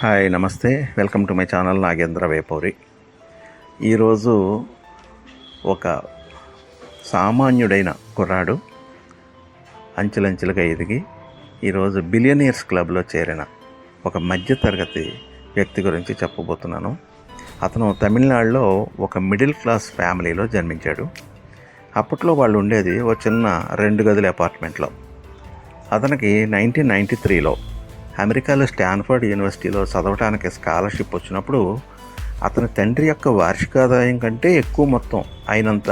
Hi నమస్తే. Welcome to my channel Nagendra Vepuri. ఈరోజు ఒక సామాన్యుడైన కుర్రాడు అంచెలంచెలుగా ఎదిగి ఈరోజు బిలియనీర్స్ క్లబ్లో చేరిన ఒక మధ్యతరగతి వ్యక్తి గురించి చెప్పబోతున్నాను. అతను తమిళనాడులో ఒక మిడిల్ క్లాస్ ఫ్యామిలీలో జన్మించాడు. అప్పట్లో వాళ్ళు ఉండేది ఓ చిన్న రెండు గదుల అపార్ట్మెంట్లో. అతనికి నైన్టీన్ నైంటీ త్రీలో అమెరికాలో స్టాన్ఫర్డ్ యూనివర్సిటీలో చదవడానికి స్కాలర్షిప్ వచ్చినప్పుడు అతని తండ్రి యొక్క వార్షికాదాయం కంటే ఎక్కువ మొత్తం అయినంత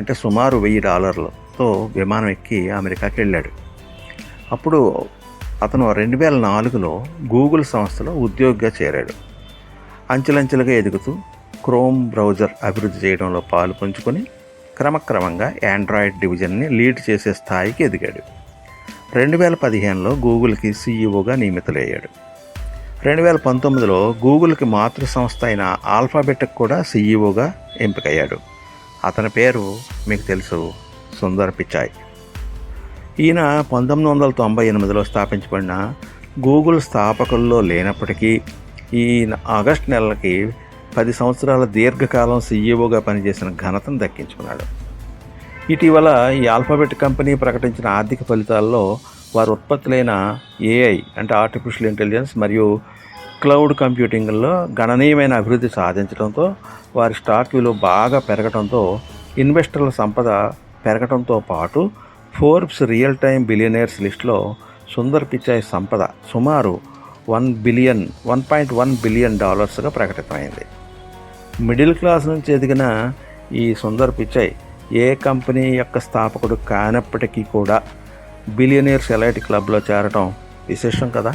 అంటే సుమారు వెయ్యి డాలర్లతో విమానం ఎక్కి అమెరికాకి వెళ్ళాడు. అప్పుడు అతను రెండు వేల నాలుగులో గూగుల్ సంస్థలో ఉద్యోగిగా చేరాడు. అంచెలంచెలుగా ఎదుగుతూ క్రోమ్ బ్రౌజర్ అభివృద్ధి చేయడంలో పాలు పంచుకొని క్రమక్రమంగా ఆండ్రాయిడ్ డివిజన్ని లీడ్ చేసే స్థాయికి ఎదిగాడు. రెండు వేల పదిహేనులో గూగుల్కి సీఈఓగా నియమితులయ్యాడు. రెండు వేల పంతొమ్మిదిలో గూగుల్కి మాతృ సంస్థ అయిన ఆల్ఫాబెట్కి కూడా సీఈఓగా ఎంపికయ్యాడు. అతని పేరు మీకు తెలుసు సుందర్ పిచాయ్ ఈయన పంతొమ్మిది వందల తొంభై ఎనిమిదిలో స్థాపించబడిన గూగుల్ స్థాపకుల్లో లేనప్పటికీ ఈ ఆగస్టు నెలకి పది సంవత్సరాల దీర్ఘకాలం సీఈఓగా పనిచేసిన ఘనతను దక్కించుకున్నాడు. ఇటీవల ఈ ఆల్ఫాబెట్ కంపెనీ ప్రకటించిన ఆర్థిక ఫలితాల్లో వారి ఉత్పత్తులైన ఏఐ అంటే ఆర్టిఫిషియల్ ఇంటెలిజెన్స్ మరియు క్లౌడ్ కంప్యూటింగ్లో గణనీయమైన అభివృద్ధి సాధించడంతో వారి స్టాక్ విలువ బాగా పెరగడంతో ఇన్వెస్టర్ల సంపద పెరగడంతో పాటు ఫోర్బ్స్ రియల్ టైం బిలియనర్స్ లిస్టులో సుందర్ పిచాయ్ సంపద సుమారు one billion one point one billion డాలర్స్గా ప్రకటితమైంది. మిడిల్ క్లాస్ నుంచి ఎదిగిన ఈ సుందర్ పిచాయ్ ఏ కంపెనీ యొక్క స్థాపకుడు కానప్పటికీ కూడా బిలియనీర్స్ ఎలైట్ క్లబ్లో చేరటం విశేషం కదా?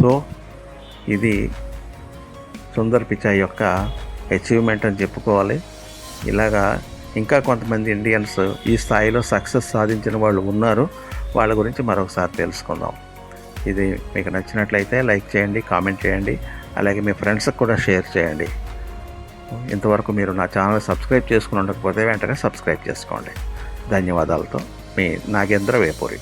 సో ఇది సుందర్ పిచాయ్ యొక్క అచీవ్మెంట్ అని చెప్పుకోవాలి. ఇలాగా ఇంకా కొంతమంది ఇండియన్స్ ఈ స్థాయిలో సక్సెస్ సాధించిన వాళ్ళు ఉన్నారు. వాళ్ళ గురించి మరొకసారి తెలుసుకుందాం. ఇది మీకు నచ్చినట్లయితే లైక్ చేయండి కామెంట్ చేయండి. అలాగే మీ ఫ్రెండ్స్కి కూడా షేర్ చేయండి. ఇంతవరకు మీరు నా ఛానల్ సబ్స్క్రైబ్ చేసుకుని ఉండకపోతే వెంటనే సబ్స్క్రైబ్ చేసుకోండి. ధన్యవాదాలతో మీ నాగేంద్ర వేపూరి.